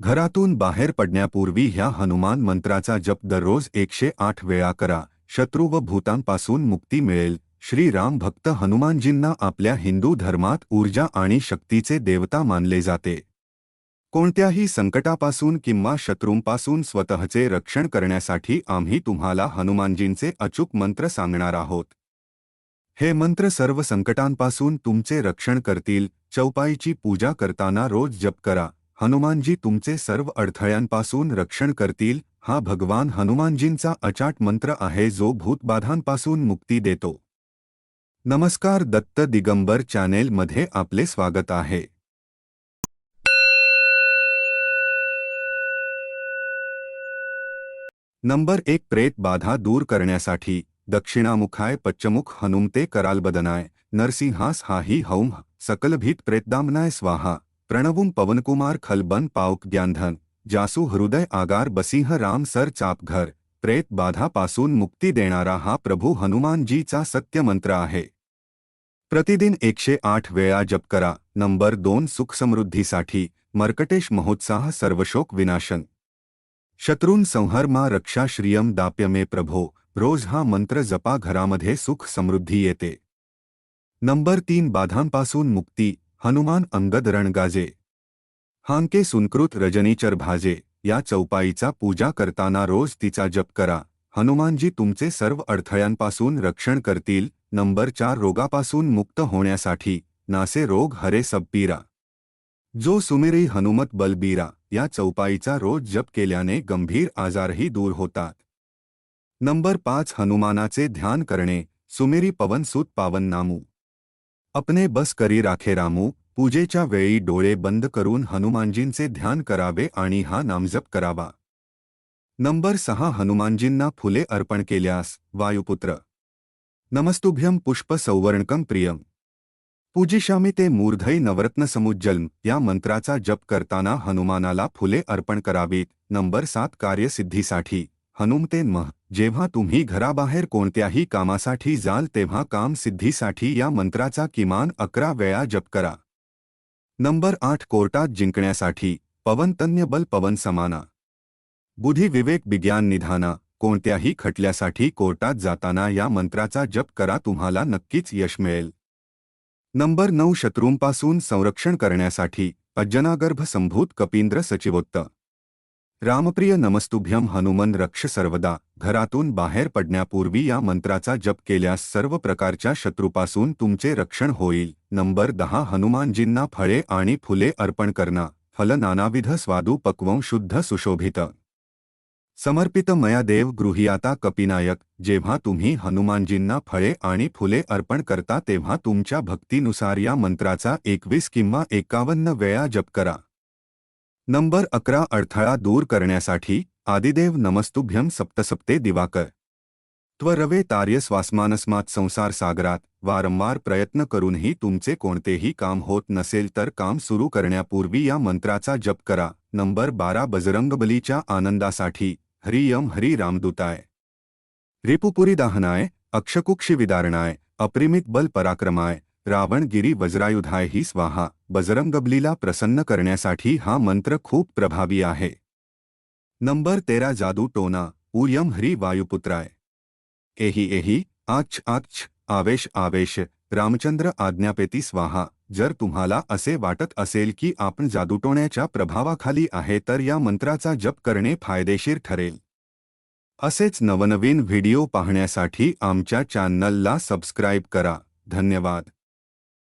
घरातून बाहेर पडण्यापूर्वी ह्या हनुमान मंत्राचा जप दररोज एकशे आठ वेळा करा. शत्रू व भूतांपासून मुक्ती मिळेल. श्री राम भक्त हनुमानजींना आपल्या हिंदू धर्मात ऊर्जा आणि शक्तीचे देवता मानले जाते. कोणत्याही संकटापासून किंवा शत्रूंपासून स्वतःचे रक्षण करण्यासाठी आम्ही तुम्हाला हनुमानजींचे अचूक मंत्र सांगणार आहोत. हे मंत्र सर्व संकटांपासून तुमचे रक्षण करतील. चौपाईची पूजा करताना रोज जप करा. हनुमानजी तुमचे सर्व अडथळ्यांपासून रक्षण करतील. हा भगवान हनुमानजींचा अचाट मंत्र आहे, जो भूतबाधांपासून मुक्ती देतो. नमस्कार दत्त दिगंबर चॅनेलमध्ये आपले स्वागत आहे. नंबर एक, प्रेत बाधा दूर करण्यासाठी. दक्षिणामुखाय पच्चमुख हनुमते करालबदनाय. नरसिंहास हाही हौम सकलभीत प्रेतदामनाय स्वाहा. प्रणवुम पवनकुमार खलबन पाऊक ज्ञानधन जासू हृदय आगार बसिंह राम सर चापघर प्रेत बाधापासून मुक्ती देणारा हा प्रभू हनुमानजीचा सत्य मंत्र आहे. प्रतिदिन एकशे आठ वेळा जप करा, नंबर दोन सुखसमृद्धीसाठी मर्कटेश महोत्साह सर्वशोक विनाशन. शत्रून संहर मा रक्षा श्रियम दाप्य मे प्रभो, रोज हा मंत्र जपा घरामध्ये सुख समृद्धी येते. नंबर तीन बाधांपासून मुक्ती हनुमान अंगद रणगाजे हांके सुनकृत रजनीचर भाजे या चौपाईचा पूजा करताना रोज तिचा जप करा. हनुमानजी तुमचे सर्व अडथळ्यांपासून रक्षण करतील नंबर चार रोगापासून मुक्त होण्यासाठी नासे रोग हरे सबपीरा जो सुमेरी हनुमत बलबीरा या चौपाईचा रोज जप केल्याने गंभीर आजारही दूर होतात. नंबर पाच हनुमानाचे ध्यान करणे सुमेरी पवनसूत पावन नामू अपने बस करी राखे रामू पूजेच्या वेळी डोळे बंद करून हनुमानजींचे ध्यान करावे आणि हा नामजप करावा. नंबर सहा हनुमानजींना फुले अर्पण केल्यास वायुपुत्र. नमस्तुभ्यम पुष्प सौवर्णकम प्रियम. पूजिशामी ते मूर्धई नवरत्न समुज्जल्म या मंत्राचा जप करताना हनुमानाला फुले अर्पण करावीत. नंबर सात कार्यसिद्धीसाठी. हनुमतेन मह जेव्हा तुम्ही घराबाहेर कोणत्याही कामासाठी जाल, तेव्हा काम सिद्धीसाठी या मंत्राचा किमान अकरा वेळा जप करा. नंबर आठ, कोर्टात जिंकण्यासाठी. पवनतन्य बल, पवन समाना. बुद्धी विवेक, विज्ञान निधाना. कोणत्याही खटल्यासाठी कोर्टात जाताना या मंत्राचा जप करा, तुम्हाला नक्कीच यश मिळेल. नंबर नऊ, शत्रूंपासून संरक्षण करण्यासाठी. अज्जनागर्भ संभूत कपींद्र सचिवोत्त. रामप्रिय नमस्तुभ्यम हनुमन रक्ष सर्वदा. घरातून बाहेर पडण्यापूर्वी या मंत्राचा जप केल्यास सर्व प्रकारच्या शत्रूपासून तुमचे रक्षण होईल. नंबर दहा. हनुमानजींना फळे आणि फुले अर्पण करणं. फल नानाविध स्वादू पक्वं शुद्ध सुशोभित. समर्पित मया देव गृहियाता कपिनायक, जेव्हा तुम्ही हनुमानजींना फळे आणि फुले अर्पण करता तेव्हा तुमच्या भक्तीनुसार या मंत्राचा एकवीस किंवा एकावन्न वेळा जप करा. नंबर अकरा अडथळा दूर करण्यासाठी आदिदेव नमस्तुभ्यम सप्तसप्ते दिवाकर. त्वरवे तार्य स्वास्मानस्मात संसार सागरात वारंवार प्रयत्न करूनही तुमचे कोणतेही काम होत नसेल तर काम सुरू करण्यापूर्वी या मंत्राचा जप करा. नंबर बारा बजरंगबलीच्या आनंदासाठी हरियम हरी रामदूताय रिपुपुरी दाहनाय अक्षकुक्षी विदारणाय अप्रिमित बल पराक्रमाय रावणगिरी वज्रायुधाय ही स्वाहा बजरंगबलीला प्रसन्न करण्यासाठी हा मंत्र खूप प्रभावी आहे. नंबर तेरा, जादू टोना. उयम हरी वायुपुत्राय. एही एही. आच आच आवेश आवेश. रामचंद्र आज्ञापेती स्वाहा. जर तुम्हाला असे वाटत असेल की आपण जादूटोण्याच्या प्रभावाखाली आहे तर या मंत्राचा जप करणे फायदेशीर ठरेल. असेच नवनवीन व्हिडिओ पाहण्यासाठी आमच्या चॅनलला सबस्क्राईब करा. धन्यवाद.